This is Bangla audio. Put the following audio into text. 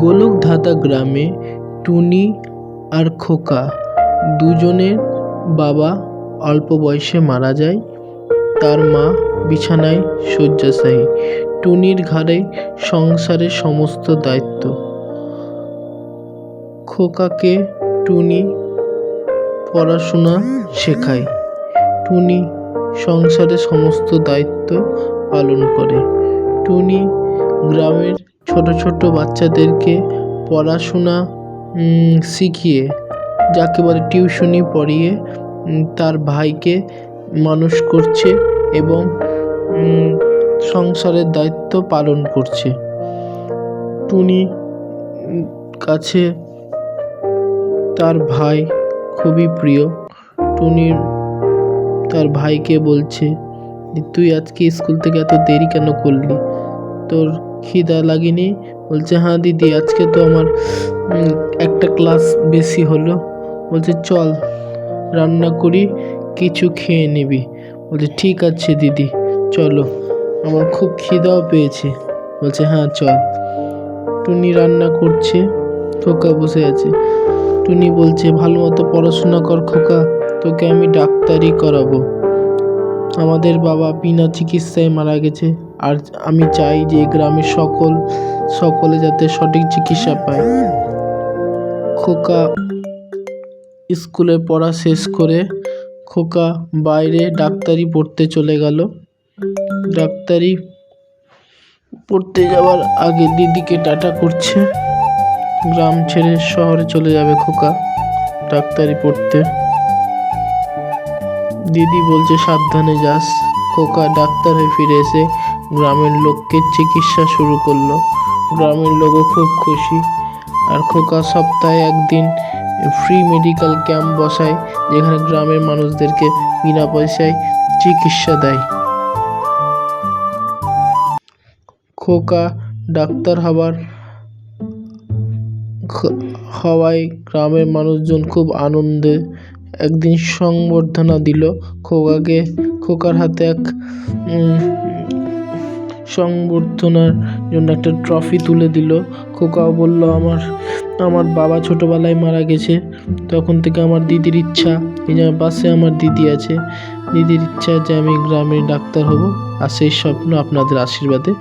গোলকধাঁধা গ্রামে টুনি আর খোকা দুজনের বাবা অল্প বয়সে মারা যায়, তার মা বিছানায় শয্যাশায়ী। টুনির ঘাড়ে সংসারের সমস্ত দায়িত্ব। খোকাকে টুনি পড়াশোনা শেখায়। টুনি সংসারের সমস্ত দায়িত্ব পালন করে। টুনি গ্রামের ছোট ছোট বাচ্চাদেরকে পড়াশোনা শিখিয়ে, যাকে বলে টিউশনি পড়িয়ে তার ভাইকে মানুষ করছে এবং সংসারের দায়িত্ব পালন করছে। টুনি কাছে তার ভাই খুবই প্রিয়। টুনির তার ভাইকে বলছে, তুই আজকে স্কুল থেকে এত দেরি কেন করলি? তোর খিদা লাগেনি। বলছে হ্যাঁ দিদি, আজকে তো আমার একটা ক্লাস বেশি হলো। বলছে, চল, রান্না করি, কিছু খেয়ে নিবি। বলছে, ঠিক আছে দিদি, চলো। আমার খুব খিদাও পেয়েছে। বলছে হ্যাঁ চল। টুনি রান্না করছে, খোকা বসে আছে। টুনি বলছে, ভালো মতো পড়াশোনা কর খোকা, তোকে আমি ডাক্তারি করাবো। আমাদের বাবা বিনা চিকিৎসায় মারা গেছে। আর আমি চাই যে গ্রামের সকল, সকলে যাতে সঠিক চিকিৎসা পায়। খোকা স্কুলে পড়া শেষ করে খোকা বাইরে ডাক্তারি পড়তে চলে গেল। ডাক্তারি পড়তে যাওয়ার আগে দিদিকে টাটা করছে। গ্রাম ছেড়ে শহরে চলে যাবে খোকা ডাক্তারি পড়তে। দিদি বলছে, সাবধানে যাস। খোকা ডাক্তার হয়ে ফিরে এসে গ্রামের লোককে চিকিৎসা শুরু করল। গ্রামের লোকও খুব খুশি। আর খোকা সপ্তাহে একদিন ফ্রি মেডিকেল ক্যাম্প বসায়, যেখানে গ্রামের মানুষদেরকে বিনা পয়সায় চিকিৎসা দেয়। খোকা ডাক্তার হবার হওয়ায় গ্রামের মানুষজন খুব আনন্দে একদিন সংবর্ধনা দিল। খোকাকে, খোকার হাতে এক সংবর্ধনার জন্য একটা ট্রফি তুলে দিল। খোকাও বলল, আমার আমার বাবা ছোটোবেলায় মারা গেছে। তখন থেকে আমার দিদির ইচ্ছা, এই যে পাশে আমার দিদি আছে। দিদির ইচ্ছা যে আমি গ্রামের ডাক্তার হব। আর সেই স্বপ্ন আপনাদের আশীর্বাদে